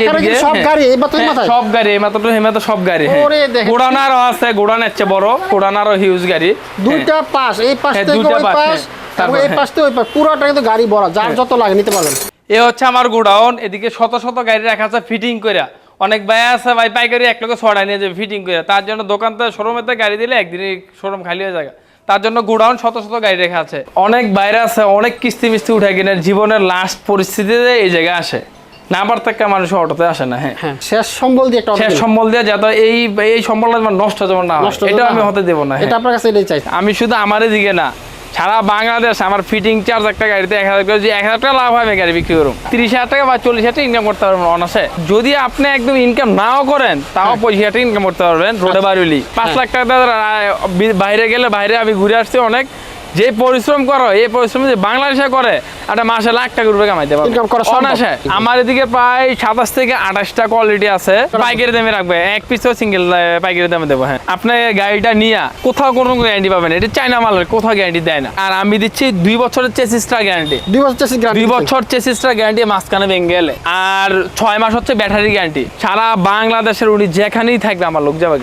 এখানে কি এদিকে, সব। গাড়ি এই মাত্রই মাথায়? সব গাড়ি এই মাত্র এই মাত্র সব গাড়ি ওরে দেখেন। গোডানারও আছে গোডান চেয়ে বড় গোডানারও হিউজ গাড়ি দুইটা পাশ এই পাশ থেকে ওই পাশ, পাশ। এবং তারপর, এই। পাশ থেকে ওই পাশ পুরোটা কিন্তু গাড়ি ভরা যার যত লাগে নিতে পারবেন এ হচ্ছে আমার গোডাউন এদিকে শত শত গাড়ি রাখা আছে ফিটিং করে অনেক ভাই আছে ভাই পাইকারি এক লোকে ছড়াই নিয়ে যাবে ফিটিং করে তার জন্য দোকান থেকে শোরুমেতে গাড়ি দিলে একদিনে শোরুম খালি হয়ে যায় তার জন্য গোডাউন শত শত গাড়ি রেখা আছে অনেক বাইরে আছে অনেক কিস্তি মিস্তি উঠে কিনে জীবনের লাস্ট পরিস্থিতিতে এই জায়গায় আসে না থেকে মানুষ অটোতে আসে না হ্যাঁ। হ্যাঁ শেষ সম্বল দিয়ে একটা শেষ সম্বল দিয়ে যাতে এই এই সম্বলটা যেমন নষ্ট যেমন না। এটা আমি হতে দেবো না এটা হ্যাঁ। আপনার কাছে এটাই চাই। আমি শুধু আমার দিকে না সারা বাংলাদেশ আমার ফিটিং চার্জ একটা গাড়িতে এক হাজার যদি এক হাজার টাকা লাভ হয় আমি গাড়ি বিক্রি করুন তিরিশ হাজার টাকা বা চল্লিশ হাজার টাকা ইনকাম করতে পারবেন অনাসে যদি আপনি একদম ইনকাম নাও করেন তাও পঁচিশ হাজার টাকা ইনকাম করতে পারবেন রোডে বাড়িলি পাঁচ লাখ টাকা বাইরে গেলে বাইরে আমি ঘুরে আসছি অনেক। যে পরিশ্রম করো এই পরিশ্রম যে বাংলাদেশে করে একটা মাসে লাখ টাকা রুপে কামাইতে পারবে Income করা অনাসে আমার এদিকে প্রায় সাতাশ থেকে আঠাশটা কোয়ালিটি আছে। পাইকারি দামে রাখবে। এক পিসও সিঙ্গেল পাইকারি দামে দেবো হ্যাঁ। আপনি গাড়িটা নিয়ে কোথাও কোনো গ্যারান্টি পাবেন এটা চাইনা মালের কোথাও গ্যারান্টি দেয় না। আর আমি দিচ্ছি দুই বছরের চেসিসটা গ্যারান্টি দুই বছর দুই বছর চেসিসটা গ্যারান্টি মাঝখানে ভেঙে গেলে। আর ছয় মাস হচ্ছে ব্যাটারি গ্যারান্টি সারা বাংলাদেশের উনি যেখানেই থাকবে আমার লোক যাবে।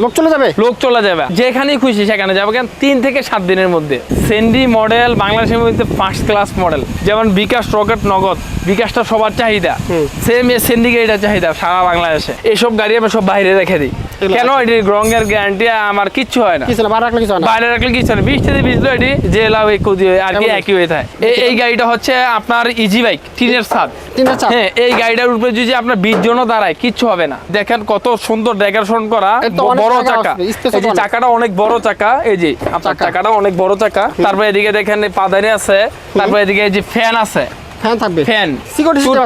লোক চলে যাবে? লোক চলে যাবে। যেখানেই খুশি সেখানে যাবে। কেন? তিন থেকে সাত দিনের মধ্যে। সেন্ডি মডেল বাংলাদেশের মধ্যে ফার্স্ট ক্লাস মডেল যেমন বিকাশ রকেট নগদ। বিকাশটা সবার চাহিদা। সেম এ সেন্ডি গাড়িটা চাহিদা সারা বাংলাদেশে। এইসব গাড়ি আমি সব বাইরে রেখে দিই। কেন? এটি রঙের গ্যারান্টি আমার কিচ্ছু হয় না। বার রাখলে কিছু হয় না? বাইরে রাখলে কিছু না। বৃষ্টিতে ভিজলো এটি দিয়ে আর কি একই হয়ে। থাকে এই- গাড়িটা হচ্ছে আপনার ইজি বাইক টিনের ছাদ তিনটা চাপ। হ্যাঁ এই গাড়িটার উপরে যদি আপনার বিশ দাঁড়ায় কিচ্ছু হবে না। দেখেন কত সুন্দর ডেকোরেশন করা বড় চাকা এই যে চাকাটা অনেক বড় চাকা এই যে আপনার চাকাটা অনেক বড় চাকা। তারপরে এদিকে দেখেন পাদানি আছে তারপরে এদিকে এই যে ফ্যান আছে। ফ্যান থাকবে। ফ্যান?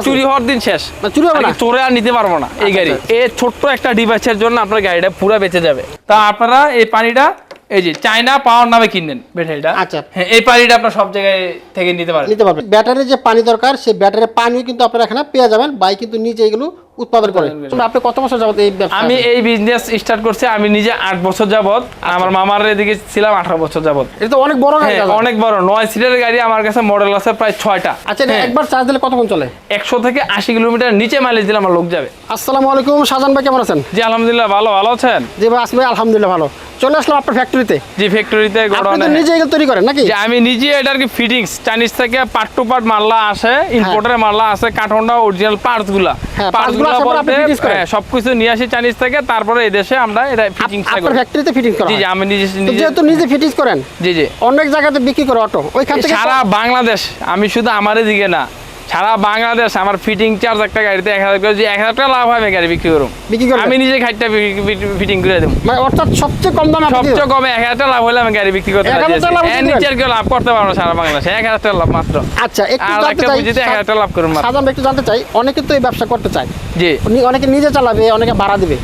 চুরি হওয়ার দিন শেষ। চুরি হবে না? চোরে আর নিতে পারব না এই গাড়ি। আচ্ছা। এই ছোট্ট একটা ডিভাইসের জন্য আপনার গাড়িটা পুরো বেঁচে যাবে। তা আপনারা এই পানিটা এই যে চায়না পাওয়ার নামে কিনলেন ব্যাটারিটা। আচ্ছা। হ্যাঁ এই পানিটা আপনার সব জায়গায় থেকে নিতে পারেন নিতে পারবেন। ব্যাটারি যে পানি দরকার সেই ব্যাটারি পানিও কিন্তু আপনারা এখানে পেয়ে যাবেন। বাই কিন্তু নিজে এগুলো উৎপাদন করে। আপনি কত বছর যাবত এই আমি এই বিজনেস স্টার্ট করছি আমি নিজে আট বছর যাবত আমার মামার এদিকে ছিলাম আঠারো বছর যাবত এটা তো অনেক বড় হ্যাঁ। অনেক বড় নয় সিটের গাড়ি আমার কাছে মডেল আছে প্রায় ছয়টা। আচ্ছা হ্যাঁ, একবার চার্জ দিলে কতক্ষণ চলে? একশো থেকে আশি কিলোমিটার নিচে মাইলেজ দিলে আমার লোক যাবে। আসসালামু আলাইকুম শাহজান ভাই কেমন আছেন? জি আলহামদুলিল্লাহ ভালো ভালো আছেন? জি ভাই আসবে আলহামদুলিল্লাহ ভালো। চলে আসলাম আপনার ফ্যাক্টরিতে জি ফ্যাক্টরিতে আপনি তো নিজে তৈরি করেন নাকি? আমি নিজে এটার কি ফিটিংস চাইনিজ থেকে পার্ট টু পার্ট মাল্লা আসে ইম্পোর্টের মাল্লা আছে কাঠন্ডা অরিজিনাল পার্টসগুলা। হ্যাঁ, পার্টস হ্যাঁ, সবকিছু নিয়ে আসি চাইনিজ থেকে তারপরে এই দেশে আমরা এটা আপনার ফ্যাক্টরিতে ফিটিং করা জি জি আমি নিজে যেহেতু নিজে ফিটিং করেন জি জি। অনেক জায়গাতে বিক্রি করে অটো ওইখান থেকে সারা বাংলাদেশ আমি শুধু আমার দিকে না সারা বাংলাদেশ আমার ফিটিং চার্জ একটা গাড়িতে এক হাজার করে এক হাজার টাকা লাভ হয় আমি গাড়ি বিক্রি করুন বিক্রি করেন আমি নিজে খাইটা ফিটিং করে দেবো। মানে অর্থাৎ সবচেয়ে কম দামে সবচেয়ে কমে এক হাজার টাকা লাভ হলে আমি গাড়ি বিক্রি করতে নিচে কেউ লাভ করতে পারব সারা বাংলাদেশে। এক হাজার টাকা লাভ মাত্র। আচ্ছা একটু জানতে চাই বুঝিতে এক হাজার টাকা লাভ করুন একটু জানতে চাই অনেকে তো এই ব্যবসা করতে চায়। জি। উনি অনেকে নিজে চালাবে অনেকে ভাড়া দিবে।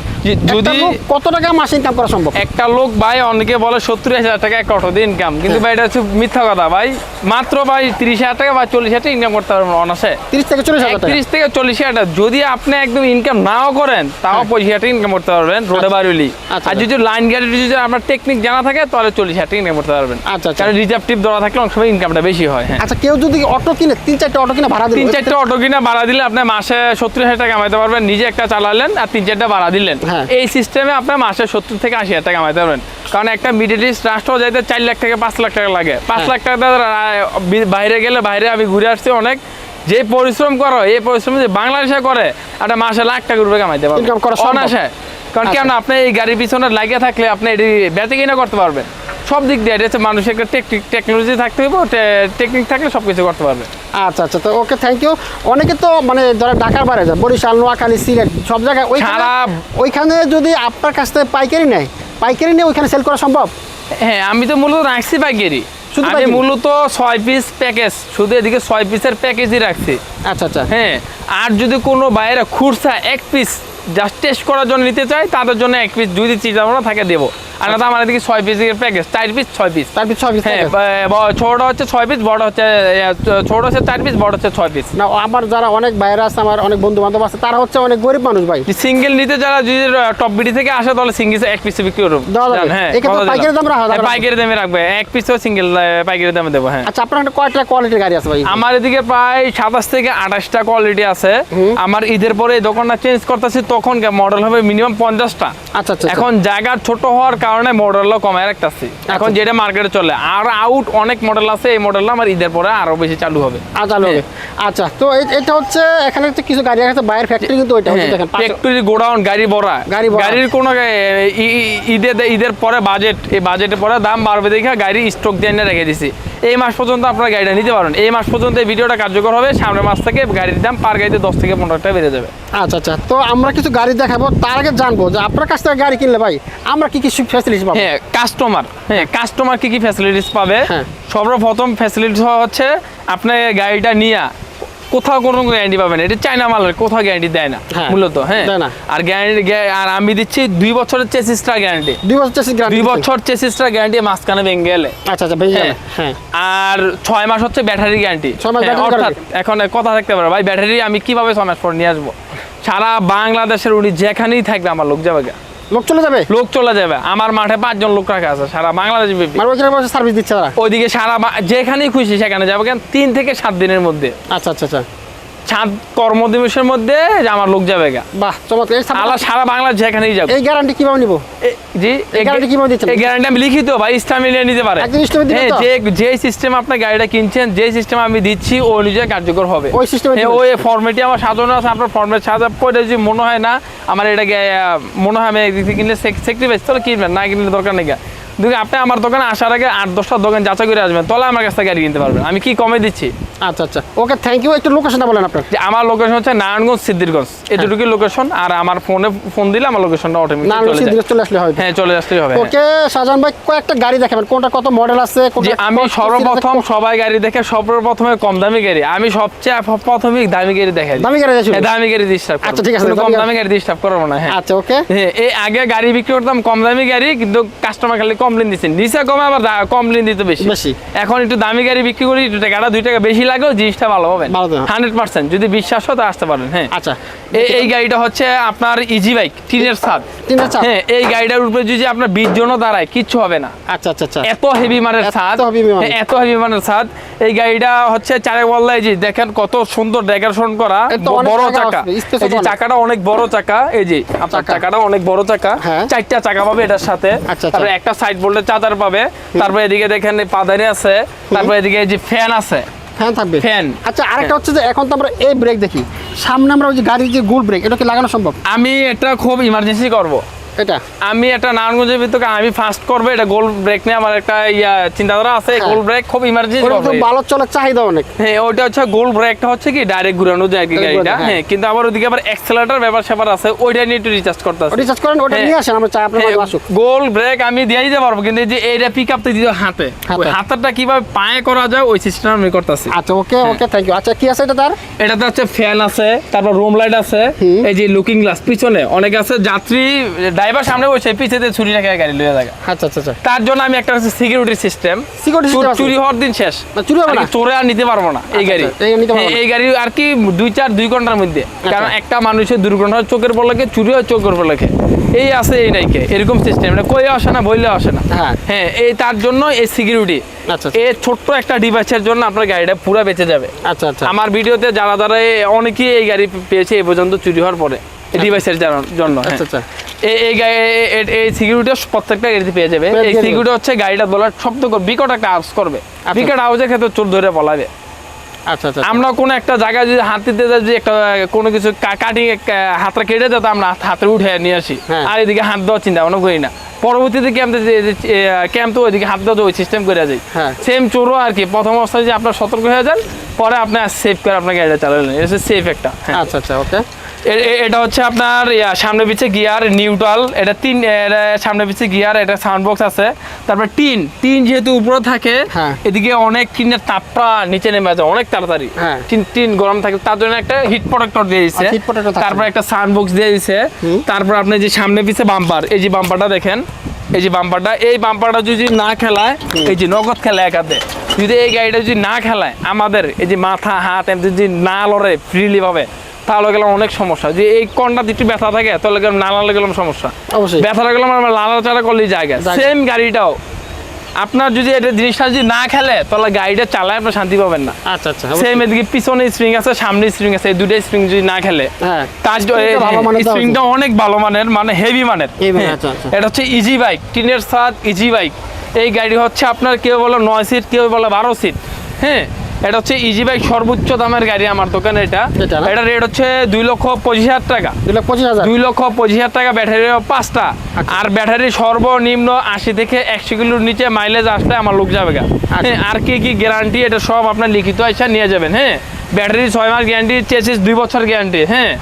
যদি কত টাকা মাসে ইনকাম করা সম্ভব? একটা লোক ভাই অনেকে বলে সত্তর হাজার টাকা একটা অটো দিয়ে ইনকাম কিন্তু ভাই এটা হচ্ছে মিথ্যা কথা ভাই। মাত্র ভাই তিরিশ হাজার টাকা বা চল্লিশ হাজার টাকা ইনকাম করতে পারবেন অনাসে তিরিশ থেকে চল্লিশ হাজার একত্রিশ থেকে চল্লিশ হাজার টাকা। যদি আপনি একদম ইনকাম নাও করেন তাও পঁচিশ হাজার টাকা ইনকাম করতে পারবেন রোডে বাড়িলি আচ্ছা। আর যদি লাইন গাড়ি যদি আপনার টেকনিক জানা থাকে তাহলে চল্লিশ হাজার টাকা ইনকাম করতে পারবেন। আচ্ছা আচ্ছা। কারণ রিজার্ভ টিপ দেওয়া থাকলে অনেক সময় ইনকামটা বেশি হয় হ্যাঁ। আচ্ছা কেউ যদি অটো কিনে তিন চারটে অটো কিনে ভাড়া তিন চারটা অটো কিনে ভাড়া দিলে আপনি মাসে সত্তর হাজার টাকা কামাইতে পারবেন। নিজে একটা চালালেন আর তিন চারটা ভাড়া দিলেন। হ্যাঁ। এই সিস্টেমে আপনার মাসে সত্তর থেকে আশি হাজার টাকা কামাইতে পারবেন কারণ একটা মিডিল ইস্ট রাষ্ট্র যাইতে চার লাখ থেকে পাঁচ লাখ টাকা লাগে পাঁচ হ্যাঁ। লাখ টাকা বাইরে গেলে বাইরে আমি ঘুরে আসছি অনেক যে পরিশ্রম করো এই পরিশ্রম যে বাংলাদেশে করে একটা মাসে লাখ টাকা রুপে কামাইতে পারবেন। অনায়াসে। কারণ আচ্ছা। কেন আপনি এই গাড়ির পিছনে লাগিয়ে থাকলে আপনি এটি বেঁচে কিনা করতে পারবেন সব দিক দিয়ে এটা হচ্ছে মানুষের একটা টেকনিক টেকনোলজি থাকতে হবে টেকনিক থাকলে সব কিছু করতে পারবে। আচ্ছা আচ্ছা তো ওকে থ্যাংক ইউ অনেকে তো মানে যারা ঢাকার বাইরে যায় বরিশাল নোয়াখালী সিলেট সব জায়গায় ওইখানে ওইখানে যদি আপনার কাছ থেকে পাইকারি নেয় পাইকারি নিয়ে ওইখানে সেল করা সম্ভব? হ্যাঁ আমি তো মূলত রাখছি পাইকারি। আমি? মূলত ছয় পিস প্যাকেজ শুধু এদিকে ছয় পিসের প্যাকেজই রাখছি। আচ্ছা আচ্ছা। হ্যাঁ আর যদি কোনো বাইরে খুরসা এক পিস জাস্ট টেস্ট করার জন্য নিতে চাই তাদের জন্য এক পিস যদি চিন্তা ভাবনা থাকে দেবো। আর না আমার এদিকে ছয় পিসের প্যাকেজ চার পিস ছয় পিস তার পিছু অফিস হ্যাঁ ব- ব- ছোটটা হচ্ছে ছয় পিস বড় হচ্ছে ছোট হচ্ছে চার পিস বড় হচ্ছে ছয় পিস না আমার যারা অনেক বাইরে আছে আমার অনেক বন্ধু বান্ধব আছে তারা হচ্ছে অনেক গরিব মানুষ ভাই। সিঙ্গেল নিতে যারা যদি টপ বিডি থেকে আসে তাহলে সিঙ্গেল এক পিসে বিক্রি করব হ্যাঁ। পাইকারি দাম রাখা হ্যাঁ, পাইকারি দামে রাখবে। এক পিসও সিঙ্গেল পাইকারি দামে দেবো হ্যাঁ। আচ্ছা আপনার কয়টা কোয়ালিটির গাড়ি আছে ভাই? আমার এদিকে প্রায় সাতাশ থেকে আঠাশটা কোয়ালিটি আছে। আমার ঈদের পরে দোকানটা চেঞ্জ করতেছি তখন মডেল হবে মিনিমাম পঞ্চাশটা। আচ্ছা আচ্ছা। এখন জায়গা ছোট হওয়ার কারণে মডেলও কমায় রাখতেছি। এখন যেটা মার্কেটে চলে আর আউট অনেক মডেল আছে এই মডেলটা আমার ঈদের পরে আরও বেশি চালু হবে। আচ্ছা লোকে আচ্ছা তো এটা হচ্ছে এখানে একটা কিছু গাড়ি আছে বাইরের ফ্যাক্টরি কিন্তু ওইটা হচ্ছে দেখেন ফ্যাক্টরি গোডাউন গাড়ি ভরা। গাড়ি ভরা। গাড়ির কোনো ঈদের ঈদের পরে বাজেট এই বাজেটের পরে দাম বাড়বে দেখে গাড়ি স্টক দিয়ে রেখে দিছি। এই মাস পর্যন্ত আপনারা গাড়িটা নিতে পারেন এই মাস পর্যন্ত এই ভিডিওটা কার্যকর হবে। সামনের মাস থেকে গাড়ির দাম পার গাড়িতে দশ থেকে পনেরো টাকা বেড়ে যাবে। আচ্ছা আচ্ছা। তো আমরা কিছু গাড়ি দেখাবো। তার আগে জানব যে আপনার কাছ থেকে গাড়ি কিনলে ভাই আমরা কি কি ফ্যাসিলিটি পাবো? হ্যাঁ কাস্টমার হ্যাঁ কাস্টমার কি কি ফ্যাসিলিটিস পাবে? হ্যাঁ। সর্বপ্রথম ফ্যাসিলিটিস হচ্ছে আপনার গাড়িটা নিয়ে কোথাও কোনো গ্যারান্টি পাবেন এটা চাইনা মালের কোথাও গ্যারান্টি দেয় না হ্যাঁ, মূলত হ্যাঁ। আর গ্যারান্টি আর আমি দিচ্ছি দুই বছরের চেসিসটা গ্যারান্টি দুই বছর চেসিস গ্যারান্টি দুই বছর চেসিসটা গ্যারান্টি মাঝখানে ভেঙে গেলে। আচ্ছা আচ্ছা ভেঙে গেলে হ্যাঁ। হ্যাঁ আর ছয় মাস হচ্ছে ব্যাটারি গ্যারান্টি অর্থাৎ। এখন কথা থাকতে পারে ভাই ব্যাটারি আমি কীভাবে ছয় মাস পর নিয়ে আসব? সারা বাংলাদেশের উনি যেখানেই থাকবে আমার লোক যাবে। লোক চলে যাবে? লোক চলে যাবে। আমার মাঠে পাঁচজন লোক রাখা আছে সারা বাংলাদেশ সার্ভিস দিচ্ছে ওইদিকে সারা যেখানেই খুশি সেখানে যাব কেন? তিন থেকে সাত দিনের মধ্যে। আচ্ছা আচ্ছা আচ্ছা। সাত কর্মদিবসের মধ্যে যে আমার লোক যাবে গা। বাহ চমৎকার। আলা সারা বাংলা যেখানেই যাবে। এই গ্যারান্টি কীভাবে নিব? জি এই guarantee কীভাবে দিচ্ছেন? এই গ্যারান্টি আমি লিখিত ভাই নিতে পারে। হ্যাঁ, যে যে সিস্টেম আপনার গাড়িটা কিনছেন যে সিস্টেম আমি দিচ্ছি ও অনুযায়ী কার্যকর হবে। ওই এ হ্যাঁ? ওই আমার সাজানো আছে আপনার ফর্মেট সাজা পরে যদি মনে হয় না আমার এটা মনে হয় আমি একদিক থেকে কিনলে সেক্রিফাইস তাহলে কিনবেন না কিনলে দরকার নেই আপনি আমার দোকানে আসার আগে আট দশটা দোকান যাচাই করে আসবেন তাহলে আমার কাছ থেকে গাড়ি কিনতে পারবেন। আমি কি কমে দিচ্ছি? আচ্ছা আচ্ছা। ওকে থ্যাংক ইউ একটু লোকেশনটা বলেন আপনার। আমার লোকেশন হচ্ছে নারায়ণগঞ্জ সিদ্দিরগঞ্জ এটুকুই লোকেশন আর আমার ফোনে ফোন দিলে আমার লোকেশনটা অটোমেটিক চলে আসলে হবে হ্যাঁ চলে হবে হ্যাঁ। ওকে শাহজাহান ভাই কয়েকটা গাড়ি দেখাবেন কোনটা কত মডেল আছে আমি সর্বপ্রথম সবাই গাড়ি দেখে সর্বপ্রথমে কম দামি গাড়ি। আমি সবচেয়ে প্রথমে দামি গাড়ি দেখাই। দামি গাড়ি দেখাই হ্যাঁ, দামি গাড়ি ডিস্টার্ব আচ্ছা, ঠিক আছে, কম দামি গাড়ি ডিস্টার্ব করব না হ্যাঁ। আচ্ছা ওকে। হ্যাঁ, এই আগে গাড়ি বিক্রি করতাম কম দামি গাড়ি কিন্তু কাস্টমার খালি কমপ্লেন দিচ্ছেন নিচে কমে আবার কমপ্লেন দিতে বেশি। বেশি। এখন একটু দামি গাড়ি বিক্রি করি একটু টাকাটা দুই টাকা বেশি লাগেও জিনিসটা ভালো হবে হান্ড্রেড পার্সেন্ট যদি বিশ্বাস হয় তা আসতে পারেন হ্যাঁ। আচ্ছা। এই গাড়িটা হচ্ছে আপনার ইজি বাইক টিনের ছাদ হ্যাঁ এই গাড়িটার উপরে যদি আপনার বিশ জনও দাঁড়ায় কিচ্ছু হবে না। আচ্ছা আচ্ছা আচ্ছা। এত হেভি মানের এত ছাদ। হ্যাঁ, হেভি মানের ছাদ এই গাড়িটা হচ্ছে চারে বললাই যে দেখেন কত সুন্দর ডেকোরেশন করা বড় চাকা এই যে। চাকাটা অনেক বড় চাকা এই যে আপনার চাকাটা অনেক বড় চাকা। হ্যাঁ। চারটা চাকা পাবে এটার সাথে। আচ্ছা, আচ্ছা। তারপরে একটা সাইড বোল্টের চাদার পাবে। তারপরে এদিকে দেখেন পাদানি আছে। তারপরে এদিকে এই যে ফ্যান আছে। ফ্যান থাকবে? ফ্যান। আচ্ছা আরেকটা হচ্ছে যে এখন তো আমরা এই ব্রেক দেখি। সামনে আমরা ওই যে গাড়ির যে গোল ব্রেক এটা কি লাগানো সম্ভব? আমি এটা খুব ইমার্জেন্সি করব। এটা? আমি একটা নারায়ণগঞ্জের ভিতরে আমি ফার্স্ট করব এটা গোল ব্রেক নিয়ে আমার একটা ইয়া চিন্তাধারা আছে হ্যাঁ। গোল ব্রেক খুব ইমার্জেন্সি তো ভালো চলে চাহিদা অনেক। হ্যাঁ ওইটা হচ্ছে গোল ব্রেকটা হচ্ছে কি ডাইরেক্ট ঘুরানো যায় কি গাড়িটা। হ্যাঁ। হ্যাঁ কিন্তু আবার ওদিকে আবার অ্যাক্সেলেটর ব্যাপার স্যাপার আছে ওইটা নিয়ে একটু রিচার্জ করতে আছে। রিচার্জ করেন ওটা হ্যাঁ। নিয়ে আসেন আমরা চাই আপনার আসুক। গোল ব্রেক আমি দিয়ে দিতে পারব কিন্তু যে এইটা পিক আপ দিতে হাতে। হাতে। হাতেরটা কীভাবে পায়ে করা যায় ওই সিস্টেম আমি করতেছি। আচ্ছা ওকে ওকে থ্যাংক ইউ আচ্ছা কি আছে এটা তার? এটাতে হচ্ছে ফ্যান আছে তারপর রুম লাইট আছে এই যে লুকিং গ্লাস পিছনে অনেক আছে যাত্রী ড্রাইভার সামনে বসে পিছেতে ছুরি রেখে গাড়ি লয়ে যায়। আচ্ছা আচ্ছা আচ্ছা। তার জন্য আমি একটা হচ্ছে সিকিউরিটি সিস্টেম চুরি হওয়ার দিন শেষ। চুরি হবে আর না? চোরে আর নিতে পারব না এই আচ্ছা, গাড়ি। আচ্ছা, এই গাড়ি আর কি দুই চার দুই ঘণ্টার মধ্যে। কারণ একটা মানুষের দুর্ঘটনা চোখের পলকে চুরি হয় চোখের পলকে এই আছে এই নাইকে এরকম সিস্টেম এটা কই আসে না বললে আসে না। হ্যাঁ। হ্যাঁ এই তার জন্য এই সিকিউরিটি। এই ছোট্ট একটা ডিভাইসের জন্য আপনার গাড়িটা পুরো বেঁচে যাবে। আচ্ছা আচ্ছা। আমার ভিডিওতে যারা যারা অনেকেই এই গাড়ি পেয়েছে এই পর্যন্ত চুরি হওয়ার পরে। ডিভাইসের জন্য হ্যাঁ। আচ্ছা, আচ্ছা। এই এই গাড়ি এই- এই- এই সিকিউরিটি প্রত্যেকটা গাড়িতে পেয়ে যাবে। এই সিকিউরিটি হচ্ছে গাড়িটা বলার শব্দ বিকট একটা আওয়াজ করবে। আচ্ছা। বিকট আওয়াজের ক্ষেত্রে চোর ধরে পলাবে আচ্ছা আচ্ছা আমরা কোনো একটা জায়গায় যদি হাত দিতে যাই যে একটা কোনো কিছু কাটিং হাতটা কেটে যেত আমরা হাত- উঠে নিয়ে আসি। হ্যাঁ। আর এদিকে হাত দেওয়ার চিন্তা ভাবনা করি না। পরবর্তীতে ক্যাম্প ক্যাম্প তো ওইদিকে হাত দেওয়া ওই সিস্টেম করে যায় হ্যাঁ। সেম চোরও আর কি। প্রথম অবস্থায় যে আপনার সতর্ক হয়ে যান পরে আপনার সেফ করে আপনার গাড়িটা চালালেন। এটা সেফ একটা। হ্যাঁ। আচ্ছা আচ্ছা ওকে এটা হচ্ছে আপনার সামনে পিছে গিয়ার নিউট্রাল। এটা তিন সামনে পিছে গিয়ার এটা সাউন্ড বক্স আছে। তারপর টিন। টিন যেহেতু উপরে থাকে হ্যাঁ। এদিকে অনেক টিনের তাপটা নিচে নেমে যায় অনেক তাড়াতাড়ি। হ্যাঁ। টিন টিন গরম থাকে তার জন্য একটা হিট প্রোটেক্টর দিয়ে দিচ্ছে। তারপর একটা সাউন্ড বক্স দিয়ে দিচ্ছে তারপর আপনি যে সামনে পিছে বাম্পার এই যে বাম্পারটা দেখেন এই যে বাম্পারটা এই বাম্পারটা যদি না খেলায় এই যে নগদ খেলে একাতে যদি এই গাড়িটা যদি না খেলায় আমাদের এই যে মাথা হাত যদি না লড়ে ফ্রিলি ভাবে তাহলে গেলাম অনেক সমস্যা। যে এই কনটা একটু ব্যথা থাকে তাহলে গেলাম না লালে গেলাম সমস্যা। অবশ্যই। ব্যথাটা গেলাম আমরা লালা চাড়া করলেই জায়গা। সেম গাড়িটাও। আপনার যদি এটা জিনিসটা যদি না খেলে তাহলে গাড়িটা চালায় আপনার শান্তি পাবেন না। আচ্ছা আচ্ছা। সেম এদিকে পিছনে স্প্রিং আছে সামনে স্প্রিং আছে এই দুটো স্প্রিং যদি না খেলে হ্যাঁ। দেওয়া স্প্রিংটা অনেক ভালো মানের মানে হেভি মানের। হ্যাঁ। আচ্ছা, আচ্ছা। এটা হচ্ছে ইজি বাইক টিনের সাত ইজি বাইক এই গাড়ি হচ্ছে আপনার কেউ বলে নয় সিট কেউ বলে বারো সিট হ্যাঁ। এটা হচ্ছে ইজি বাইক সর্বোচ্চ দামের গাড়ি আমার দোকানে এটা। এটা রেট হচ্ছে দুই লক্ষ পঁচিশ হাজার টাকা। দুই লক্ষ পঁচিশ হাজার? দুই লক্ষ পঁচিশ হাজার টাকা ব্যাটারি পাঁচটা। আচ্ছা। আর ব্যাটারি সর্বনিম্ন আশি থেকে একশো কিলোর নিচে মাইলেজ আসলে আমার লোক যাবে গা। আচ্ছা। হ্যাঁ, আর কি কি গ্যারান্টি এটা সব আপনার লিখিত আইসা নিয়ে যাবেন হ্যাঁ। ব্যাটারি ছয় মাস গ্যারান্টি চেসিস দুই বছর গ্যারান্টি হ্যাঁ।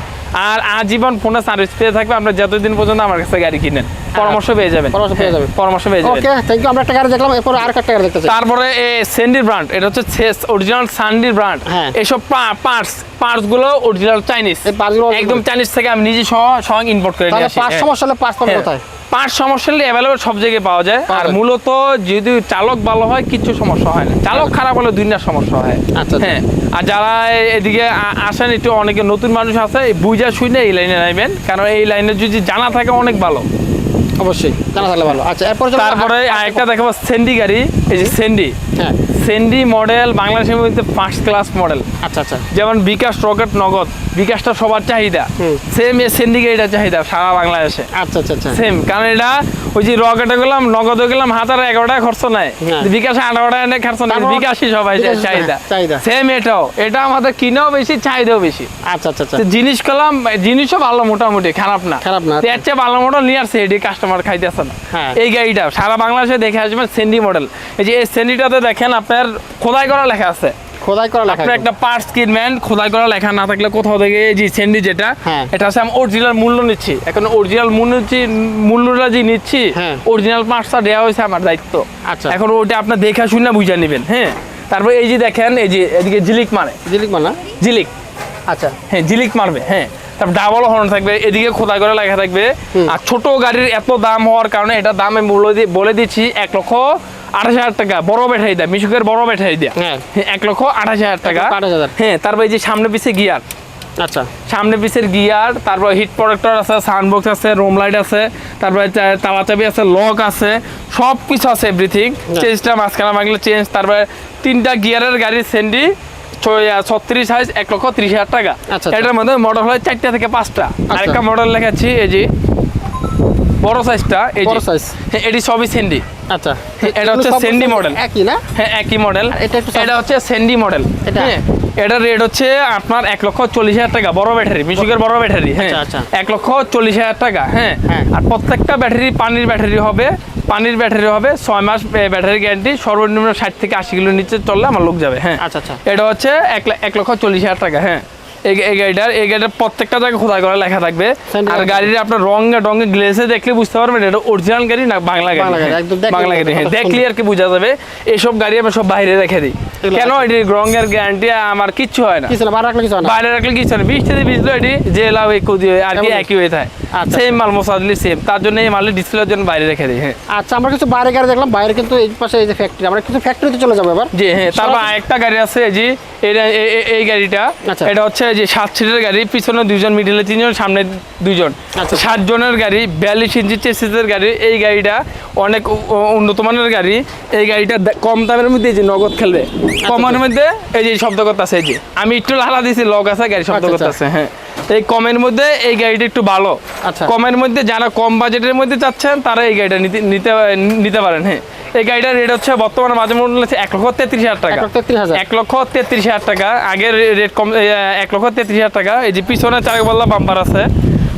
আর আজীবন ফোনে সার্ভিস পেয়ে থাকবে। আপনার যতদিন পর্যন্ত আমার কাছে গাড়ি কিনেন পরামর্শ পেয়ে যাবেন। পরামর্শ পেয়ে হ্যাঁ, যাবেন। পরামর্শ পেয়ে যাবেন। ওকে থ্যাংক ইউ আমরা একটা গাড়ি দেখলাম এরপর আর একটা গাড়ি দেখতে চাই। তারপরে সেন্ডি ব্র্যান্ড এটা হচ্ছে সেস অরিজিনাল সান্ডি ব্র্যান্ড হ্যাঁ। এসব পার্টস পার্টসগুলো অরিজিনাল চাইনিজ এই পার্টসগুলো একদম চাইনিজ থেকে আমি নিজে সহ সহ ইম্পোর্ট করে নিয়ে তাহলে আসি। হ্যাঁ। সমস্যা হলে পার্টস পাবো কোথায়? পাঁচ সমস্যা হলে অ্যাভেলেবল সব জায়গায় পাওয়া যায়। আর মূলত যদি চালক ভালো হয় কিছু সমস্যা হয় না। চালক খারাপ হলে দুনিয়ার সমস্যা হয়। আচ্ছা, আচ্ছা। হ্যাঁ। আর যারা এদিকে আসেন একটু অনেকে নতুন মানুষ আছে বুঝা শুনে এই লাইনে নাইবেন। কারণ এই লাইনে যদি জানা থাকে অনেক ভালো। অবশ্যই জানা থাকলে ভালো। আচ্ছা তারপরে আরেকটা দেখাবো সেন্ডি গাড়ি। এই যে সেন্ডি। হ্যাঁ। সেন্ডি মডেল বাংলাদেশের মধ্যে ফার্স্ট ক্লাস মডেল আচ্ছা আচ্ছা। যেমন বিকাশ রকেট নগদ। বিকাশটা সবার চাহিদা। সেম এ সেন্ডি গাড়িটা চাহিদা সারা বাংলাদেশে। আচ্ছা আচ্ছা আচ্ছা। সেম কারণ এটা ওই যে রকেটে গেলাম নগদে গেলাম হাজার এগারো টাকা খরচ নাই। হ্যাঁ। বিকাশে আঠারো টাকা নেই খরচ নাই। বিকাশই সবাই চাহিদা। হ্যাঁ, সেম এটাও। এটা আমাদের কিনাও বেশি চাহিদাও বেশি। আচ্ছা আচ্ছা আচ্ছা। জিনিস করলাম জিনিসও ভালো মোটামুটি খারাপ না। খারাপ না। এর চেয়ে ভালো মডেল নিয়ে আসছে এটি কাস্টমার খাইতেছে না। হ্যাঁ। এই গাড়িটা সারা বাংলাদেশে দেখে আসবেন সেন্ডি মডেল এই যে এই সেন্ডিটাতে দেখেন আপনার খোদাই করা লেখা আছে। খোদাই করা লেখা আপনার একটা পার্টস কিনবেন খোদাই করা লেখা না থাকলে কোথাও থেকে যে সেন্ডি যেটা হ্যাঁ। এটা হচ্ছে আমি অরিজিনাল মূল্য নিচ্ছি। এখন অরিজিনাল মূল্য নিচ্ছি মূল্যটা যে নিচ্ছি। অরিজিনাল পার্টসটা দেওয়া হয়েছে আমার দায়িত্ব। আচ্ছা। এখন ওটা দেখা শুনে বুঝে নেবেন হ্যাঁ? তারপর এই যে দেখেন এই যে এদিকে জিলিক মারে। মানা জিলিক। আচ্ছা। হ্যাঁ জিলিক মারবে হ্যাঁ। তারপর ডাবল হর্ন থাকবে এদিকে খোদাই করে লেখা থাকবে। আর ছোট গাড়ির এত দাম হওয়ার কারণে এটা দাম আমি বলে বলে দিচ্ছি এক লক্ষ আঠাশ হাজার টাকা বড় ব্যাটারি দেয় মিশুকের বড় ব্যাটারি দেয়। হ্যাঁ। হ্যাঁ, এক লক্ষ আঠাশ হাজার টাকা। লক্ষ 28,000 হ্যাঁ তারপর যে সামনে পিছে গিয়ার। আচ্ছা। সামনে পিছের গিয়ার তারপর হিট প্রোডাক্টর আছে সাউন্ডবক্স আছে রুম লাইট আছে তারপরে চা- চাবি আছে লক আছে সব কিছু আছে এভরিথিং চেঞ্জটা মাঝখানে মাগলে চেঞ্জ তারপরে তিনটা গিয়ারের গাড়ির সেন্ডি ছত্রিশ সাইজ এক লক্ষ ত্রিশ হাজার টাকা। আচ্ছা, আচ্ছা। এটার মধ্যে মডেল হয় চারটা থেকে পাঁচটা। আরেকটা মডেল লেখাচ্ছি এই যে বড় সাইজটা এই বড় size। হ্যাঁ, এটি সবই সেন্ডি আচ্ছা এটা হচ্ছে সেন্ডি মডেল। একই না হ্যাঁ একই মডেল এটা এটা হচ্ছে সেন্ডি মডেল হ্যাঁ এটার রেট হচ্ছে আপনার এক লক্ষ চল্লিশ হাজার টাকা বড় ব্যাটারি মিশুকের বড় ব্যাটারি হ্যাঁ আচ্ছা, আচ্ছা। এক লক্ষ চল্লিশ হাজার টাকা হ্যাঁ হ্যাঁ। আর প্রত্যেকটা ব্যাটারি পানির ব্যাটারি হবে পানির ব্যাটারি হবে ছয় মাস ব্যাটারি গ্যারান্টি সর্বনিম্ন ষাট থেকে আশি কিলো নিচে চললে আমার লোক যাবে হ্যাঁ আচ্ছা, আচ্ছা। এটা হচ্ছে এক লক্ষ চল্লিশ হাজার টাকা হ্যাঁ এই গাড়িটার এই গাড়িটার প্রত্যেকটা জায়গায় খোদাই করে লেখা থাকবে। আর গাড়ির আপনার রঙে রঙে গ্লেসে দেখলে বুঝতে পারবেন এটা অরিজিনাল গাড়ি না বাংলা গাড়ি। বাংলা গাড়ি, হ্যাঁ, দেখলে হ্যাঁ আর কি বোঝা যাবে। এইসব গাড়ি আমি সব বাইরে রেখে দিই। কেন এটি রঙের গ্যারান্টি আমার কিচ্ছু হয় না। রাখলে কিছু হয় বাইরে রাখলে কিছু বৃষ্টি দিয়ে ভিজলো এটি যে লাভ কুদি আর কি একই হয়ে থাকে আচ্ছা, সেম মাল সেম তার জন্য এই মালের ডিসপ্লের জন্য বাইরে রেখে দিই হ্যাঁ। আচ্ছা আমরা কিছু বাইরে গাড়ি দেখলাম বাইরে কিন্তু এই পাশে এই যে ফ্যাক্টরি আমরা কিছু ফ্যাক্টরিতে চলে যাব এবার। জি হ্যাঁ তারপর আরেকটা গাড়ি আছে যে এটা এই গাড়িটা। আচ্ছা। এটা হচ্ছে যে সাত সিটের গাড়ি পিছনে দুজন মিডিলে তিনজন সামনে দুজন আচ্ছা। সাত জনের গাড়ি বিয়াল্লিশ ইঞ্চি চেসিসের গাড়ি এই গাড়িটা অনেক উন্নত মানের গাড়ি। এই গাড়িটা কম দামের মধ্যে এই যে নগদ খেলবে। আচ্ছা, কমের মধ্যে এই যে শব্দ করতেছে এই যে। আমি একটু লালা দিছি লগ আছে গাড়ি শব্দ। করতেছে হ্যাঁ। এই কমের মধ্যে এই গাড়িটা একটু ভালো। আচ্ছা। কমের মধ্যে যারা কম বাজেটের মধ্যে চাচ্ছেন তারা এই গাড়িটা নিতে নিতে পারেন হ্যাঁ। এই গাড়িটার রেট হচ্ছে বর্তমানে মাঝে মূল্য হচ্ছে এক লক্ষ তেত্রিশ হাজার টাকা। এক লক্ষ তেত্রিশ হাজার। টাকা। আগের রেট কম এক লক্ষ তেত্রিশ হাজার টাকা। এই যে পিছনে চাকাপাল্লা বাম্পার আছে।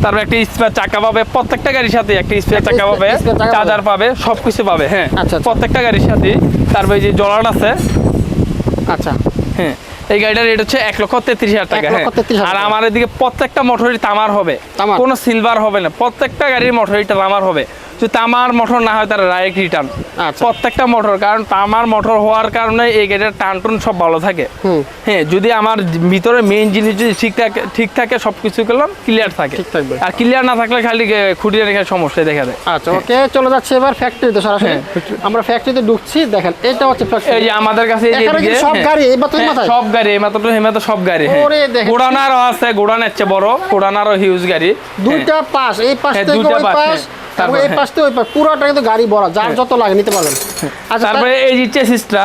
তারপর একটা স্পেয়ার চাকা পাবে। প্রত্যেকটা গাড়ির সাথে একটা স্পেয়ার চাকা পাবে। চার্জার পাবে। সব কিছু পাবে হ্যাঁ। আচ্ছা, আচ্ছা। প্রত্যেকটা গাড়ির সাথে। তারপর এই যে জলাট আছে। আচ্ছা। হ্যাঁ। এই গাড়িটার রেট হচ্ছে এক লক্ষ তেত্রিশ হাজার টাকা হ্যাঁ। 33,000 আর আমার এদিকে প্রত্যেকটা মোটরই তামার হবে? কোনো সিলভার হবে না প্রত্যেকটা গাড়ির মোটরই তামার হবে যদি তামার মোটর না হয় তার রাইট রিটার্ন। প্রত্যেকটা মোটর কারণ আমার মোটর হওয়ার কারণে এই গাড়িটার টান টুন সব ভালো থাকে। হ্যাঁ যদি আমার ভিতরে মেইন জিনিস যদি ঠিক থাকে ঠিক থাকে সব কিছু করলাম ক্লিয়ার থাকে। আর ক্লিয়ার না থাকলে খালি খুঁটিয়ে রেখে সমস্যা দেখা দেয়। আচ্ছা ওকে চলে যাচ্ছে এবার ফ্যাক্টরিতে সরাসরি। হ্যাঁ, আমরা ফ্যাক্টরিতে ঢুকছি দেখেন এটা হচ্ছে এই যে আমাদের কাছে এই যে সব হ্যাঁ, গাড়ি এই মাত্র হ্যাঁ, মাথায়? সব গাড়ি এই মাত্র এই মাত্র সব গাড়ি হ্যাঁ। ওরে দেখেন। গোড়ানারও আছে গোড়ানের চেয়ে বড় গোড়ানারও হিউজ গাড়ি। হ্যাঁ। দুইটা পাশ এই পাশ হ্যাঁ, থেকে ওই পাশ, হ্যাঁ। তারপর, এই হ্যাঁ। পাশ থেকে ওই পাশ পুরোটা কিন্তু গাড়ি ভরা যার যত লাগে নিতে পারবেন। আচ্ছা তারপরে এই যে চেসিসটা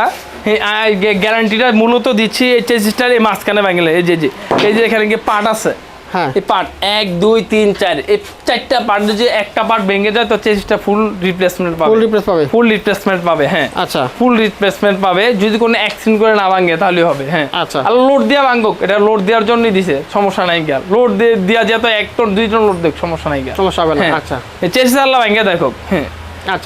গ্যারান্টিটা মূলত দিচ্ছি এই চেসিসটার এই মাঝখানে ভাঙলে এই যে এই যে এখানে পার্ট আছে। হ্যাঁ। এই পার্ট এক দুই তিন চার এই চারটা পার্ট যদি একটা পার্ট ভেঙে যায় তো চেসিসটা ফুল রিপ্লেসমেন্ট পাবে। ফুল রিপ্লেস পাবে। ফুল রিপ্লেসমেন্ট পাবে হ্যাঁ। আচ্ছা। ফুল রিপ্লেসমেন্ট পাবে যদি কোনো অ্যাক্সিডেন্ট করে না ভাঙে তাহলে হবে হ্যাঁ। আচ্ছা। আর লোড দিয়ে ভাঙুক এটা লোড দেওয়ার জন্যই দিছে সমস্যা নাই গিয়া লোড দিয়ে দেওয়া যেত এক টন দুই টন লোড দেখ সমস্যা নাই গিয়া সমস্যা হবে না হ্যাঁ। আচ্ছা। চেসিস আল্লাহ ভাঙে দেখো হ্যাঁ।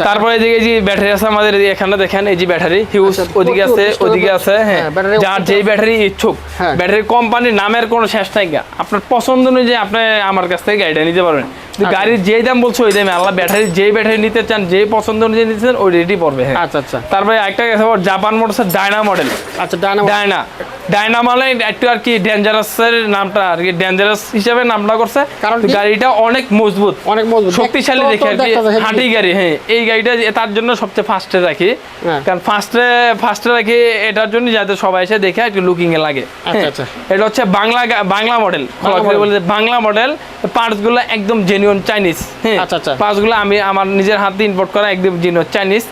তারপরে এদিকে যে ব্যাটারি আছে আমাদের এখানে দেখেন এই যে ব্যাটারি হিউজ আচ্ছা, ওদিকে আছে ওদিকে আছে হ্যাঁ হ্যাঁ, যার যেই ব্যাটারি ইচ্ছুক হ্যাঁ। ব্যাটারি কোম্পানির নামের কোনো শেষ নাই আপনার পছন্দ অনুযায়ী আপনি আমার কাছ থেকে গাড়িটা নিতে পারবেন আচ্ছা। গাড়ির যেই দাম বলছো ওই দামে আল্লাহ ব্যাটারি যেই ব্যাটারি নিতে চান যেই পছন্দ অনুযায়ী নিতে চান ওই রেটই পড়বে হ্যাঁ। আচ্ছা আচ্ছা। তারপরে একটা জাপান মোটরসের ডায়না মডেল আচ্ছা ডায়নামো ডায়না ডায়না মানে একটু আর কি ডেঞ্জারাসের নামটা আর কি ডেঞ্জারাস হিসেবে নামটা করছে। কারণ গাড়িটা অনেক মজবুত অনেক মজবুত। শক্তিশালী দেখে আর কি। হাঁটি গাড়ি হ্যাঁ। এই গাড়িটা তার জন্য সবচেয়ে ফার্স্টে রাখি হ্যাঁ। কারণ ফার্স্টে ফার্স্টে রাখি এটার জন্য যাতে সবাই এসে দেখে একটু লুকিং এ লাগে। আচ্ছা, হ্যাঁ। আচ্ছা। এটা হচ্ছে বাংলা বাংলা মডেল বলে বাংলা মডেল পার্টসগুলো একদম জেনুইন চাইনিজ হ্যাঁ আচ্ছা, আচ্ছা। পাঁচগুলো আমি আমার নিজের হাতে ইম্পোর্ট করা একদম জেনুইন চাইনিজ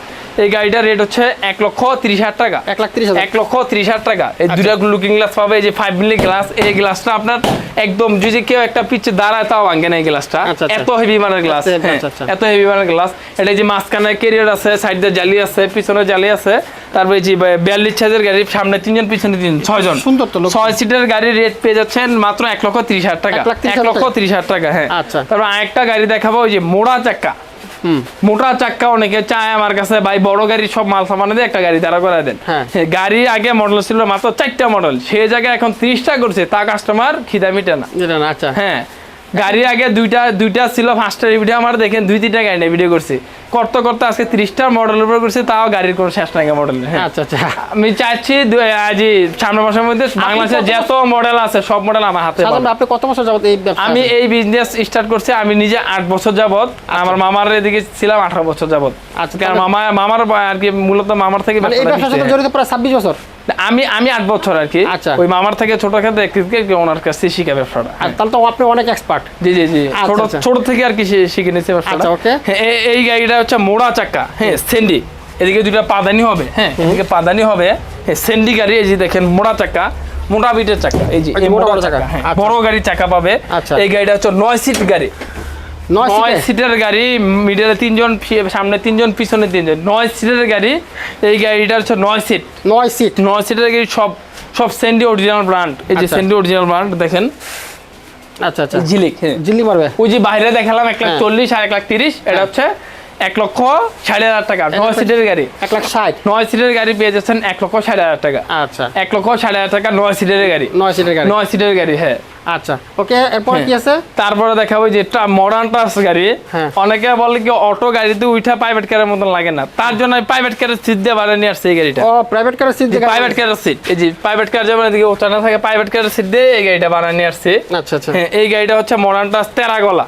এই গাড়িটার রেট হচ্ছে এক লক্ষ তিরিশ হাজার টাকা। এক লাখ তিরিশ এক লক্ষ ত্রিশ হাজার টাকা। এই। দুটা লুকিং গ্লাস পাবে এই যে ফাইভ মিলি গ্লাস এই গ্লাসটা আপনার একদম যদি কেউ একটা পিচ্ছে দাঁড়ায় তাও ভাঙে না এই গ্লাসটা আচ্ছা, আচ্ছা। এত হেভি মানের গ্লাস এত হ্যাঁ আচ্ছা, আচ্ছা। এত হেভি মানের গ্লাস এটা যে মাঝখানে কেরিয়ার আছে সাইড দিয়ে জালি আছে পিছনে জালি আছে। তারপরে যে বিয়াল্লিশ সাইজের গাড়ি সামনে তিনজন পিছনে তিনজন ছয়জন সুন্দর তো ছয় সিটের গাড়ির রেট পেয়ে যাচ্ছেন মাত্র এক লক্ষ তিরিশ হাজার টাকা। এক লক্ষ। তিরিশ হাজার টাকা হ্যাঁ। আচ্ছা। তারপর আরেকটা গাড়ি দেখাবো ওই যে মোড়া হুম মোটা চাক্কা অনেকে চায় আমার কাছে ভাই বড় গাড়ির সব মাল সামানে দিয়ে একটা গাড়ি দাঁড়া করে দেন। হ্যাঁ। গাড়ি আগে মডেল ছিল মাত্র চারটা মডেল সে জায়গায় এখন ত্রিশটা করছে তা কাস্টমার খিদা মিটে না। যেটা না আচ্ছা। হ্যাঁ। গাড়ি আগে দুইটা দুইটা ছিল পাঁচটা ভিডিও আমার দেখেন দুই তিনটা গাড়ি ভিডিও করছি। করতে করতে আজকে ত্রিশটা মডেলের উপর করছে তাও গাড়ির কোনো শেষ নাই মডেল হ্যাঁ। আচ্ছা আচ্ছা। আমি চাচ্ছি আজ সামনের মাসের মধ্যে বাংলাদেশে যত মডেল আছে সব মডেল আমার হাতে আপনি কত বছর যাবত এই আমি এই বিজনেস স্টার্ট করছি আমি নিজে আট বছর যাবত আমার মামার এদিকে ছিলাম আঠারো বছর যাবত। আচ্ছা, মামা মামার আর কি মূলত মামার থেকে মানে জড়িত প্রায় ছাব্বিশ বছর। আমি আমি আট বছর আর কি। আচ্ছা। ওই মামার থেকে ছোট একটু ওনার কাছ থেকে শিখা ব্যবসাটা তাহলে তো আপনি অনেক এক্সপার্ট জি জি জি। আচ্ছা, ছোট আচ্ছা। ছোট থেকে আর কি শিখে নিয়েছি ব্যবসাটা আচ্ছা, okay. হ্যাঁ, এই গাড়িটা হচ্ছে মোড়া চাকা হ্যাঁ সেন্ডি। এদিকে দুইটা পাদানি হবে। হ্যাঁ এদিকে পাদানি হবে। হ্যাঁ সেন্ডি গাড়ি এই যে দেখেন মোড়া চাকা মোটা বিটের চাকা এই যে মোটা চাকা, হ্যাঁ। বড় গাড়ির চাকা পাবে। এই গাড়িটা হচ্ছে নয় সিট গাড়ি। নয় সিটের? গাড়ি মিডলে তিনজন সামনে তিনজন পিছনে তিনজন। নয় সিটের গাড়ি এই গাড়িটা হচ্ছে নয় সিট। নয় সিট। নয় সিটের গাড়ি সব সব সেন্ডি অরিজিনাল ব্র্যান্ড এই যে। সেন্ডি অরিজিনাল ব্র্যান্ড দেখেন। আচ্ছা আচ্ছা। ঝিলিক হ্যাঁ। জিল্লি পারবে ওই যে বাইরে দেখালাম এক লাখ হ্যাঁ। চল্লিশ আর এক লাখ তিরিশ। এটা হ্যাঁ। হচ্ছে এক লক্ষ ষাট হাজার টাকা। নয় সিটের গাড়ি। এক লাখ ষাট। নয় সিটের গাড়ি পেয়ে যাচ্ছেন এক লক্ষ ষাট হাজার টাকা। আচ্ছা। এক লক্ষ ষাট হাজার টাকা নয় সিটের গাড়ি। নয় সিটের গাড়ি। নয় সিটের গাড়ি হ্যাঁ। আচ্ছা। ওকে এরপর হ্যাঁ। কি আছে? তারপরে দেখাবো যে মডার্ন টাস গাড়ি। হ্যাঁ। অনেকে বলে কি অটো গাড়িতে উঠা প্রাইভেট কারের মতন লাগে না। তার জন্য প্রাইভেট কারের সিট দিয়ে বাড়ি নিয়ে আসছে এই গাড়িটা। ও প্রাইভেট কারের সিট প্রাইভেট কারের সিট এই যে প্রাইভেট কার যেমন এদিকে ওটা না থাকে প্রাইভেট কারের সিট দিয়ে এই গাড়িটা বানিয়ে নিয়ে আসছে। আচ্ছা আচ্ছা। হ্যাঁ এই গাড়িটা হচ্ছে মডার্ন টাস তেরা গলা।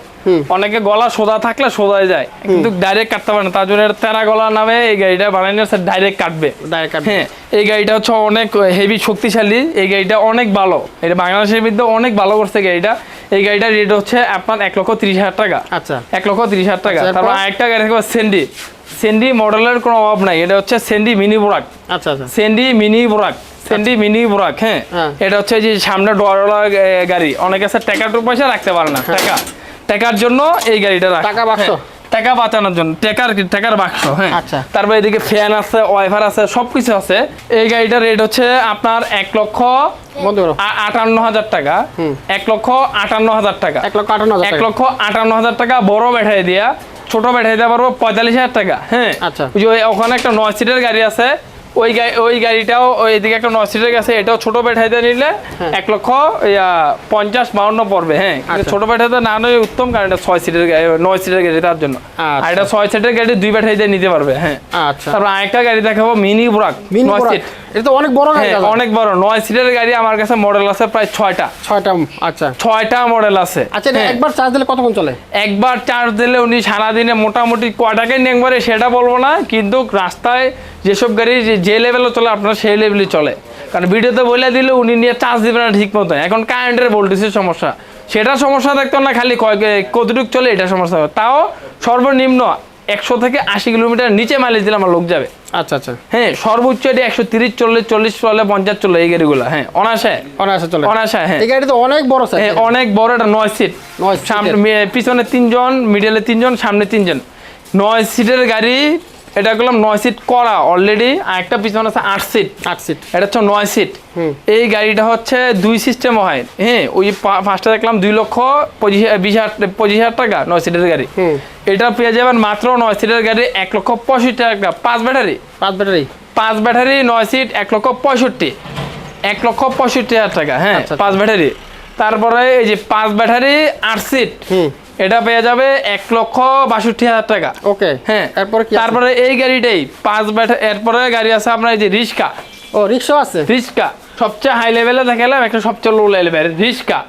অনেকে গলা সোজা থাকলে সোজাই যায় কিন্তু ডাইরেক্ট কাটতে পারে না। তার জন্য তেরা গলা নামে এই গাড়িটা বানিয়ে নিয়ে ডাইরেক্ট কাটবে। ডাইরেক্ট হ্যাঁ এই গাড়িটা হচ্ছে অনেক হেভি শক্তিশালী এই গাড়িটা অনেক ভালো। এটা বাংলাদেশের মধ্যে অনেক ভালো করছে গাড়িটা। এই গাড়িটার রেট হচ্ছে আপনার এক লক্ষ তিরিশ হাজার টাকা। আচ্ছা। এক লক্ষ তিরিশ হাজার টাকা। আচ্ছা, তারপর আরেকটা গাড়ি থাকবে সেন্ডি সেন্ডি মডেলের কোনো অভাব নাই। এটা হচ্ছে সেন্ডি মিনি বোরাক আচ্ছা সেন্ডি মিনি বোরাক সেন্ডি মিনি বোরাক হ্যাঁ। হ্যাঁ। এটা হচ্ছে যে সামনে ডরওয়ালা গাড়ি। অনেকে আছে টাকা টু পয়সা রাখতে পারে না টাকা। টাকার জন্য এই গাড়িটা রাখে টাকা বাক্স? হ্যাঁ, টাকা বাঁচানোর জন্য টাকার টাকার বাক্স হ্যাঁ আচ্ছা। তারপরে এদিকে ফ্যান আছে ওয়াইফার আছে সবকিছু আছে এই গাড়িটার রেট হচ্ছে আপনার এক লক্ষ আটান্ন হাজার টাকা হুম। এক লক্ষ আটান্ন হাজার টাকা এক লক্ষ আটান্ন এক লক্ষ আটান্ন হাজার টাকা বড় ব্যাটারি দিয়া ছোট ব্যাটারি দেওয়া পারব পঁয়তাল্লিশ হাজার টাকা হ্যাঁ আচ্ছা। ওই যে ওখানে একটা নয় সিটের গাড়ি আছে ওই ওই গাড়িটাও এদিকে একটা নয় সিটের গেছে এটাও ছোট ব্যাটারিতে নিলে হ্যাঁ। এক লক্ষ পঞ্চাশ বাউন্ন পড়বে হ্যাঁ আচ্ছা। ছোট ব্যাটারিতে না নয় উত্তম কারণ এটা ছয় সিটের গাড়ি নয় সিটের গাড়ি তার জন্য আর আচ্ছা। এটা ছয় সিটের গাড়ি দুই ব্যাটারিতে নিতে পারবে হ্যাঁ আচ্ছা তারপর আরেকটা গাড়ি দেখাবো মিনি বুরাক নয় সিট এটা তো অনেক বড় গাড়ি হ্যাঁ অনেক বড়। নয় সিটের গাড়ি আমার কাছে মডেল আছে প্রায় ছয়টা। ছয়টা আচ্ছা। ছয়টা মডেল আছে। আচ্ছা হ্যাঁ। একবার চার্জ দিলে কতক্ষণ চলে? একবার চার্জ দিলে উনি সারাদিনে মোটামুটি নিয়ে একবারে সেটা বলব না কিন্তু রাস্তায় যেসব গাড়ি যে- লেভেলে চলে আপনার সেই লেভেলই চলে। কারণ ভিডিওতে বলে দিলে উনি নিয়ে চার্জ দিবে না ঠিক মতো এখন কারেন্টের ভোল্টেজের সমস্যা। সেটা সমস্যা দেখতো না খালি কতটুকু চলে এটা সমস্যা। তাও সর্বনিম্ন একশো থেকে আশি কিলোমিটার নিচে মাইলেজ দিলে আমার লোক যাবে। আচ্ছা আচ্ছা। হ্যাঁ সর্বোচ্চ এটা একশো তিরিশ চল্লিশ চল্লিশ চলে পঞ্চাশ চলে এই গাড়িগুলো। হ্যাঁ অনাশায় অনাশা চলে। অনাশায় হ্যাঁ। এই গাড়ি তো অনেক বড় হ্যাঁ, অনেক বড় একটা নয় সিট নয় সামনে পিছনে তিনজন মিডলে তিনজন সামনে তিনজন। নয় সিটের গাড়ি এটা করলাম নয় সিট করা অলরেডি আর একটা পিছনে আছে আট সিট আট সিট এটা হচ্ছে নয় সিট এই গাড়িটা হচ্ছে দুই সিস্টেম হয়। হ্যাঁ ওই ফার্স্টে দেখলাম দুই লক্ষ পঁচিশ বিশ হাজার পঁচিশ হাজার টাকা নয় সিটের গাড়ি। এটা পেয়ে যাবেন মাত্র নয় সিটের গাড়ি এক লক্ষ পঁয়ষট্টি টাকা। পাঁচ ব্যাটারি। পাঁচ ব্যাটারি। পাঁচ ব্যাটারি নয় সিট এক লক্ষ পঁয়ষট্টি। এক লক্ষ পঁয়ষট্টি হাজার টাকা হ্যাঁ আচ্ছা, পাঁচ ব্যাটারি। তারপরে এই যে পাঁচ ব্যাটারি আট সিট হুম। এটা পেয়ে যাবে এক লক্ষ বাষট্টি হাজার টাকা। ওকে হ্যাঁ এরপরে তারপরে এই গাড়িটাই পাঁচ ব্যাটারি এরপরে গাড়ি আছে আপনার এই যে রিক্সা। ও রিক্সা আছে? রিক্সা সবচেয়ে হাই লেভেলে দেখালাম একটা সবচেয়ে লো লেভেল রিক্সা।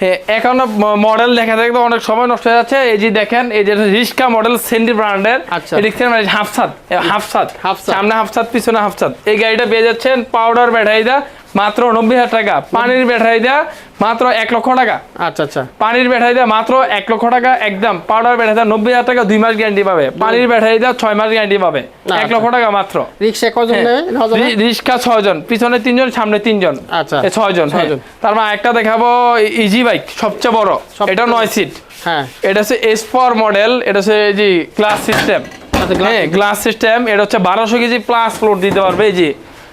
হ্যাঁ। এখনও মডেল দেখা দেখতে অনেক সময় নষ্ট হয়ে যাচ্ছে। এই যে দেখেন এই যে রিক্সা মডেল সেন্ডি ব্র্যান্ডের আচ্ছা। রিক্সার মানে হাফসাত হাফসাত। সামনে হাফসাত পিছনে হাফসাত এই গাড়িটা পেয়ে যাচ্ছেন পাউডার ব্যাটারি দা মাত্র নব্বই হাজার টাকা। পানির ব্যাটারি দা মাত্র এক লক্ষ টাকা। আচ্ছা আচ্ছা। পানির ব্যাটারি দা মাত্র এক লক্ষ টাকা একদম পাউডার ব্যাটারি দা নব্বই হাজার টাকা দুই মাস গ্যারান্টি পাবে। পানির ব্যাটারি দা ছয় মাস গ্যারান্টি পাবে। এক লক্ষ টাকা মাত্র। রিক্সা কজন হ্যাঁ। রিক্সা ছয়জন পিছনে তিনজন সামনে তিনজন। আচ্ছা। ছয়জন হ্যাঁ। ছয়জন। তারপর একটা দেখাবো ইজি বাইক সবচেয়ে বড়। এটা নয় সিট হ্যাঁ। এটা হচ্ছে এস ফর মডেল এটা হচ্ছে এই যে গ্লাস সিস্টেম আচ্ছা, হ্যাঁ গ্লাস সিস্টেম এটা হচ্ছে বারোশো কেজি প্লাস লোড দিতে পারবে এই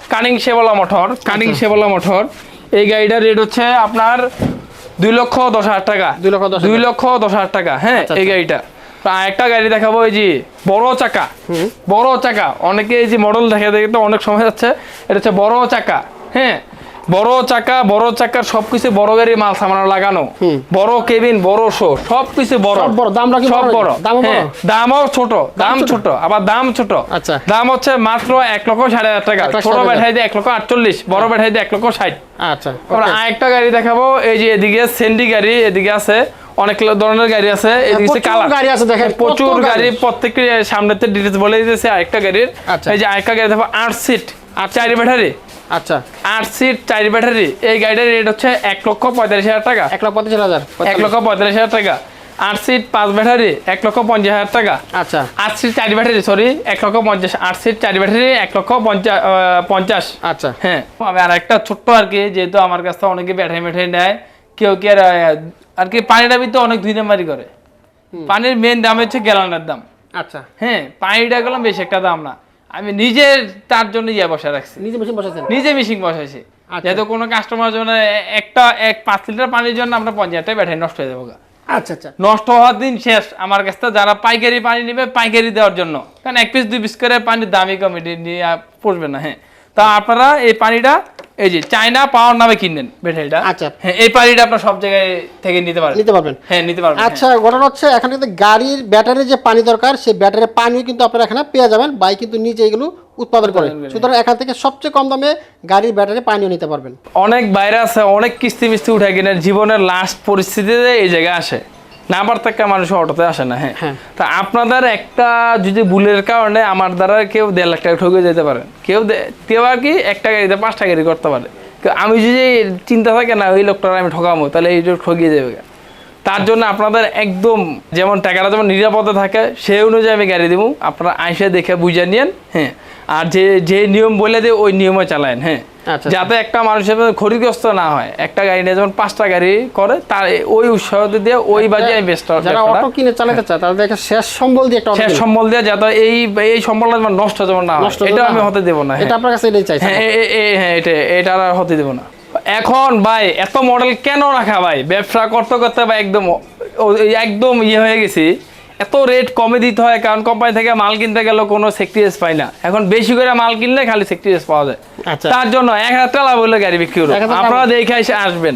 কানিং শেবলা মোটর কানিং আচ্ছা। শেবলা মোটর এই গাড়িটার রেট হচ্ছে আপনার দুই লক্ষ দশ হাজার টাকা। দুই লক্ষ দশ দুই লক্ষ দশ হাজার টাকা হ্যাঁ আচ্ছা, এই আচ্ছা। গাড়িটা। একটা গাড়ি দেখাবো এই যে বড় চাকা। বড় চাকা। অনেকে এই যে মডেল দেখা দেখে তো অনেক সময় যাচ্ছে। এটা হচ্ছে বড় চাকা হ্যাঁ। বড় চাকা বড় চাকার সবকিছু বড় গাড়ি মাল সামানো লাগানো। বড় কেবিন বড় শো সবকিছু বড়। কি সব বড়? দামও? হ্যাঁ, দামও ছোট দাম ছোট? আবার দাম ছোট। আচ্ছা। দাম হচ্ছে মাত্র এক লক্ষ সাড়ে হাজার টাকা। ছোট ব্যাটারি দিয়ে এক লক্ষ আটচল্লিশ বড় ব্যাটারি দিয়ে এক লক্ষ ষাট। আচ্ছা আরেকটা গাড়ি দেখাবো এই যে এদিকে সেন্ডি গাড়ি এদিকে আছে অনেক ধরনের গাড়ি আছে এদিকে প্রচুর কালার। গাড়ি আছে দেখেন, প্রচুর গাড়ি। প্রত্যেকটি সামনেতে ডিটেলস বলে দিতেছে আরেকটা গাড়ির। আচ্ছা। এই যে আরেকটা গাড়ি দেখো আট সিট আর চারি ব্যাটারি আচ্ছা। আট সিট চারি ব্যাটারি এই গাড়িটার রেট হচ্ছে এক লক্ষ পঁয়তাল্লিশ হাজার টাকা। এক লাখ পঁচিশ হাজার। এক লক্ষ পঁয়তাল্লিশ হাজার টাকা। আট সিট পাঁচ ব্যাটারি এক লক্ষ পঞ্চাশ হাজার টাকা। আচ্ছা। আট সিট চারি ব্যাটারি সরি এক লক্ষ পঞ্চাশ আট সিট চারি ব্যাটারি এক লক্ষ পঞ্চাশ পঞ্চাশ। আচ্ছা। হ্যাঁ। আমি আর একটা ছোট্ট আর কি যেহেতু আমার কাছ থেকে অনেকে ব্যাটারি ম্যাটারি নেয় কেউ কি আর আর কি পানিটা তো অনেক দুই নাম্বারই করে। পানির মেন দাম হচ্ছে গ্যালনের দাম। আচ্ছা। হ্যাঁ পানিটা গেলাম বেশি একটা দাম না। আমি নিজে তার জন্য ইয়ে বসে রাখছি। নিজে মেশিন বসাইছেন? নিজে মেশিন বসাইছি। আচ্ছা। যেহেতু কোনো কাস্টমার জন্য একটা এক পাঁচ লিটার পানির জন্য আমরা পঞ্চাশ টাকা ব্যাটারি নষ্ট হয়ে যাব। আচ্ছা আচ্ছা। নষ্ট হওয়ার দিন শেষ। আমার কাছ থেকে যারা পাইকারি পানি নেবে পাইকারি দেওয়ার জন্য। কারণ এক পিস দুই পিস করে পানির দামি কমিটি নিয়ে পড়বে না হ্যাঁ। তা আপনারা এই পানিটা এই যে চায়না পাওয়ার নামে কিনবেন ব্যাটারিটা। আচ্ছা। হ্যাঁ এই পানিটা আপনার সব জায়গায় থেকে নিতে পারেন নিতে পারবেন। হ্যাঁ নিতে পারবেন আচ্ছা ঘটনা হচ্ছে এখানে কিন্তু গাড়ির ব্যাটারি যে পানি দরকার সেই ব্যাটারির পানিও কিন্তু আপনারা এখানে পেয়ে যাবেন। বাইক কিন্তু নিজে এগুলো উৎপাদন করে। সুতরাং এখান থেকে সবচেয়ে কম দামে গাড়ির ব্যাটারি পানিও নিতে পারবেন। অনেক বাইরে আছে অনেক কিস্তি মিস্তি উঠে কিনে জীবনের লাস্ট পরিস্থিতিতে এই জায়গায় আসে। না পার থেকে মানুষ অটোতে আসে না হ্যাঁ। হ্যাঁ। তা আপনাদের একটা যদি ভুলের কারণে আমার দ্বারা কেউ দেড় লাখ টাকা ঠকে যেতে পারে। কেউ দে- কেউ আর কি একটা গাড়িতে পাঁচটা গাড়ি করতে পারে। আমি যদি চিন্তা থাকে না ওই লোকটার আমি ঠকামো তাহলে এই ঠকিয়ে যাবে তার জন্য আপনাদের একদম যেমন টাকাটা যেমন নিরাপদে থাকে সেই অনুযায়ী আমি গাড়ি দেবো। আপনারা আইসে দেখে বুঝে নিয়েন হ্যাঁ। আর যে যে নিয়ম বলে দেয় ওই নিয়মে চালায়েন হ্যাঁ। আচ্ছা। যাতে একটা মানুষের ক্ষতিগ্রস্ত না হয়। একটা গাড়ি নিয়ে যেমন পাঁচটা গাড়ি করে তার ওই উৎসাহ দিয়ে ওই বাজে আমি বেস্ট যারা অটো কিনে চালাতে চায় তাদের একটা শেষ সম্বল দিয়ে একটা শেষ। সম্বল দিয়ে যাতে এই এই সম্বলটা যেমন নষ্ট যেমন না হয়। এটা আমি হতে দেবো না এটা হ্যাঁ। আপনার কাছে এটাই চাইছে হ্যাঁ হ্যাঁ এটা এটা আর হতে দেবো না। এখন ভাই এত মডেল কেন রাখা ভাই? ব্যবসা করতে করতে ভাই একদম একদম ইয়ে হয়ে গেছি। এত রেট কমে দিতে হয় কারণ কোম্পানি থেকে মাল কিনতে গেলে কোনো সেক্রিয়াস পাই না। এখন বেশি করে মাল কিনলে খালি সেক্রিয়াস পাওয়া যায়। আচ্ছা। তার জন্য এক হাজার টাকা লাভ হলে গাড়ি বিক্রি করব টাকা- আপনারা দেখে এসে আসবেন।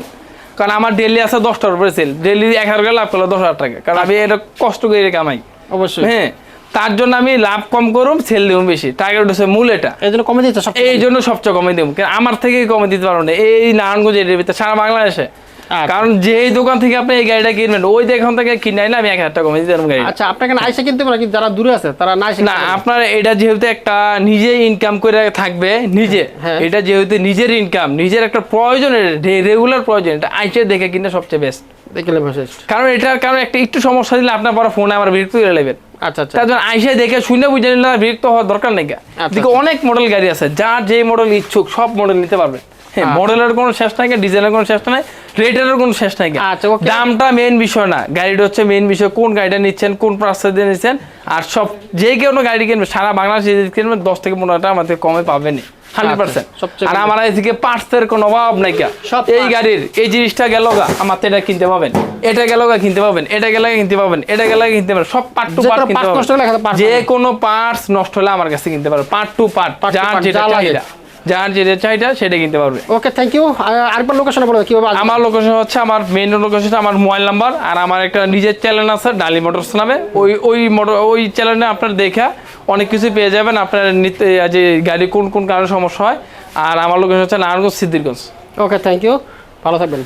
কারণ আমার ডেলি আছে দশটার উপরে সেল ডেলি এক হাজার করে লাভ করল দশ হাজার টাকা। কারণ আমি এটা কষ্ট করে কামাই। অবশ্যই। হ্যাঁ। তার জন্য আমি লাভ কম করুম সেল দিব বেশি। টার্গেট হচ্ছে মূল এটা। এই জন্য কমে সব এই জন্য সবচেয়ে কমে দিব কারণ আমার থেকে কমে দিতে পারব না। এই নারায়ণগঞ্জ এর ভিতরে সারা বাংলাদেশে। আচ্ছা। কারণ যেই দোকান থেকে আপনি এই গাড়িটা কিনবেন ওই দোকান থেকে কিনে আইলে আমি এক হাজার টাকা কমে দিতে পারব গাড়ি আচ্ছা আপনাকে না আইসা কিনতে পারে কিন্তু যারা দূরে আছে তারা না না আপনার এটা যেহেতু একটা নিজে ইনকাম করে থাকবে নিজে। হ্যাঁ। এটা যেহেতু নিজের ইনকাম নিজের একটা প্রয়োজনের রেগুলার প্রয়োজন এটা আইসে দেখে কিনে সবচেয়ে বেস্ট দেখলে মেসেজ কারণ এটার কারণ একটা একটু সমস্যা দিলে আপনার পরে ফোনে আমার বিরক্ত করে নেবেন আচ্ছা আচ্ছা। তার জন্য আইসে দেখে শুনে বুঝে নিলে বিরক্ত হওয়ার দরকার নেই আচ্ছা, দিকে অনেক মডেল গাড়ি আছে যার যে মডেল ইচ্ছুক সব মডেল নিতে পারবে। হ্যাঁ আচ্ছা। মডেলের কোনো শেষ নাই ডিজাইনের কোনো শেষ নাই রেটের কোনো শেষ নাই আচ্ছা, দামটা মেন বিষয় না গাড়িটা হচ্ছে মেন বিষয় কোন গাড়িটা নিচ্ছেন কোন প্রাস্তাব দিয়ে নিচ্ছেন আর সব যে কোনো গাড়ি কিনবে সারা বাংলাদেশে কিনবে দশ থেকে পনেরো টাকা আমাদের কমে পাবেনি হান্ড্রেড পার্সেন্ট। আচ্ছা, সবচেয়ে আর আমার এদিকে পার্টসের কোনো অভাব নাই কা। সব এই গাড়ির এই জিনিসটা গেল গা। আমার তো এটা কিনতে পাবেন। এটা গেল গা কিনতে পাবেন। এটা গেলে কিনতে পাবেন। এটা গেলে কিনতে পারবেন সব পার্ট টু পার্ট কোনো কিনতে পারবেন যে কোনো পার্টস নষ্ট হলে আমার কাছে কিনতে পারবেন পার্ট টু পার্ট যার যেটা চাহিদা। যার যেটা চাইটা সেটা কিনতে পারবে। ওকে থ্যাংক ইউ আরেকবার লোকেশন বলো কীভাবে? আমার লোকেশন হচ্ছে আমার মেইন লোকেশন আমার মোবাইল নাম্বার আর আমার একটা নিজের চ্যানেল আছে ডালি মোটরস নামে। ওই ওই মোটর ওই চ্যানেলে আপনার দেখা অনেক কিছু পেয়ে যাবেন। আপনার নিতে যে গাড়ি কোন কোন কারণে সমস্যা হয়। আর আমার লোকেশন হচ্ছে Narayanganj Siddirganj okay thank you ভালো থাকবেন।